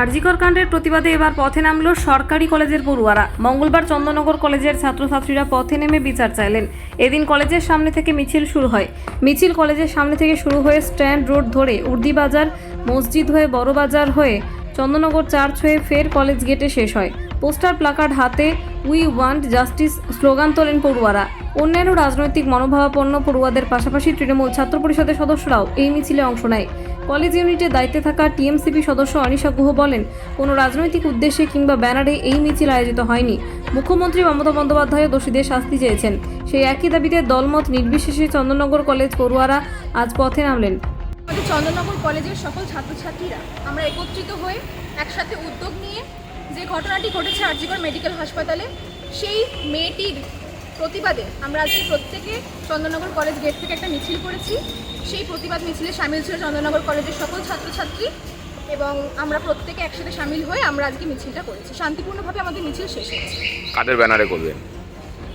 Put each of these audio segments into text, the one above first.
আরজিকর কাণ্ডের প্রতিবাদে এবার পথে নামল সরকারি কলেজের পড়ুয়ারা। মঙ্গলবার চন্দননগর কলেজের ছাত্রছাত্রীরা পথে নেমে বিচার চাইলেন। এদিন কলেজের সামনে থেকে মিছিল শুরু হয়। মিছিল কলেজের সামনে থেকে শুরু হয়ে স্ট্যান্ড রোড ধরে উর্দি বাজার, মসজিদ হয়ে বড় বাজার হয়ে চন্দননগর চার্চ হয়ে ফের কলেজ গেটে শেষ হয়। পোস্টার প্লাকার্ড হাতে উই ওয়ান্ট জাস্টিস স্লোগান তোলেন পড়ুয়ারা। অন্যান্য রাজনৈতিক মনোভাবাপন্ন পড়ুয়াদের পাশাপাশি তৃণমূল ছাত্র পরিষদের সদস্যরাও এই মিছিলে অংশ নেয়। কলেজ ইউনিটের দায়িত্বে থাকা টিএমসিপি সদস্য অনিশা গুহ বলেন, কোনো রাজনৈতিক উদ্দেশ্যে কিংবা ব্যানারে এই মিছিল আয়োজিত হয়নি। মুখ্যমন্ত্রী মমতা বন্দ্যোপাধ্যায় দোষীদের শাস্তি চেয়েছেন। সেই একই দাবিতে দলমত নির্বিশেষে চন্দননগর কলেজ পড়ুয়ারা আজ পথে নামলেন। আমাদের চন্দননগর কলেজের সকল ছাত্রছাত্রীরা আমরা একত্রিত হয়ে একসাথে উদ্যোগ নিয়ে যে ঘটনাটি ঘটেছে আরজিকর মেডিকেল হাসপাতালে, সেই মেয়েটির প্রতিবাদে আমরা আজকে প্রত্যেকে চন্দননগর কলেজ গেট থেকে একটা মিছিল করেছি। সেই প্রতিবাদ মিছিলে সামিল ছিল চন্দননগর কলেজের সকল ছাত্রছাত্রী এবং আমরা প্রত্যেকে একসাথে সামিল হয়ে আমরা আজকে মিছিলটা করেছি। শান্তিপূর্ণভাবে আমাদের মিছিল শেষ হয়েছে। কাদের ব্যানারে করবেন?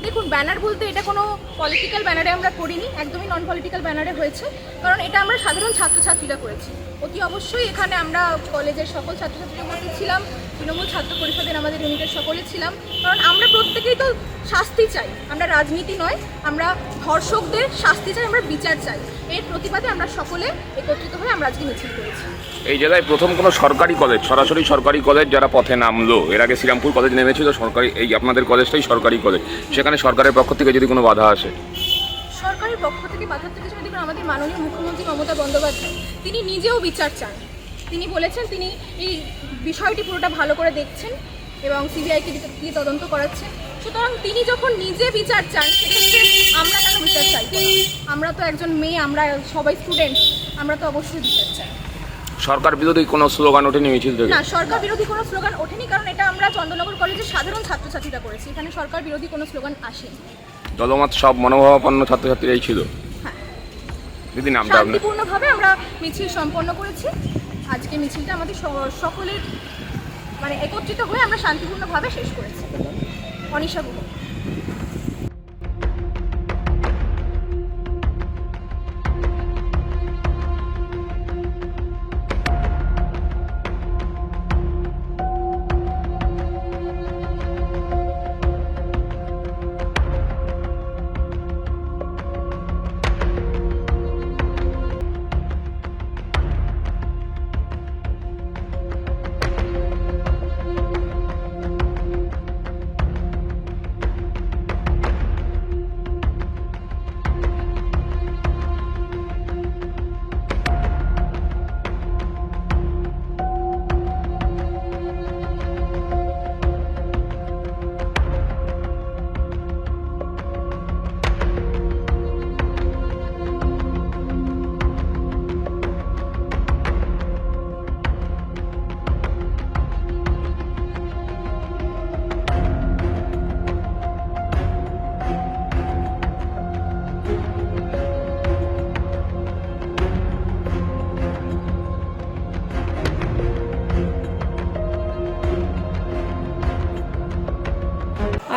দেখুন ব্যানার বলতে এটা কোনো পলিটিক্যাল ব্যানারে আমরা করিনি একদমই নন পলিটিক্যাল ব্যানারে হয়েছে। কারণ এটা আমরা সাধারণ ছাত্রছাত্রীরা করেছি। অতি অবশ্যই এখানে আমরা কলেজের সকল ছাত্রছাত্রীরা উপস্থিত ছিলাম। তৃণমূল ছাত্র পরিষদের আমাদের ইউনিটের সকলে ছিলাম। কারণ আমরা প্রত্যেকেই তো শাস্তি চাই। আমরা রাজনীতি নয় আমরা ধর্ষকদের শাস্তি চাই আমরা বিচার চাই। এর প্রতিবাদে আমরা সকলে একত্রিত হয়ে আমরা আজকে মিছিল করেছি। এই জেলায় প্রথম কোনো সরকারি কলেজ সরাসরি সরকারি কলেজ যারা পথে নামলো এর আগে শ্রীরামপুর কলেজ নেমেছিল সরকারি এই আপনাদের কলেজটাই সরকারি কলেজ সেখানে সরকারের পক্ষ থেকে যদি কোনো বাধা আসে? সরকারের পক্ষ থেকে বাধা থেকে যদি আমাদের মাননীয় মুখ্যমন্ত্রী মমতা বন্দ্যোপাধ্যায় তিনি নিজেও বিচার চান। তিনি বলেছেন তিনি এই বিষয়টি পুরোটা ভালো করে দেখছেন এবং সিবিআইকে দিয়ে তদন্ত করাচ্ছেন। সুতরাং তিনি যখন নিজে বিচার চান সেক্ষেত্রে আমরা কেন বিচার চাই? আমরা তো একজন মেয়ে আমরা সবাই স্টুডেন্ট আমরা তো অবশ্যই বিচার চাই। সরকার বিরোধী কোনো স্লোগান ওঠেনি মিছিল থেকে? না সরকার বিরোধী কোনো স্লোগান ওঠেনি কারণ এটা আমরা চন্দ্রনগর কলেজের সাধারণ ছাত্রছাত্রীরা করেছি। এখানে সরকার বিরোধী কোনো স্লোগান আসেনি। দলমত সব মনোভাবাপন্ন ছাত্রছাত্রীরাই ছিল? হ্যাঁ। দিদি নামটা শান্তিপূর্ণভাবে আমরা মিছিল সম্পন্ন করেছি। আজকে মিছিলটা আমাদের সকলের মানে একত্রিত হয়ে আমরা শান্তিপূর্ণভাবে শেষ করেছি। অনিশা গুহ।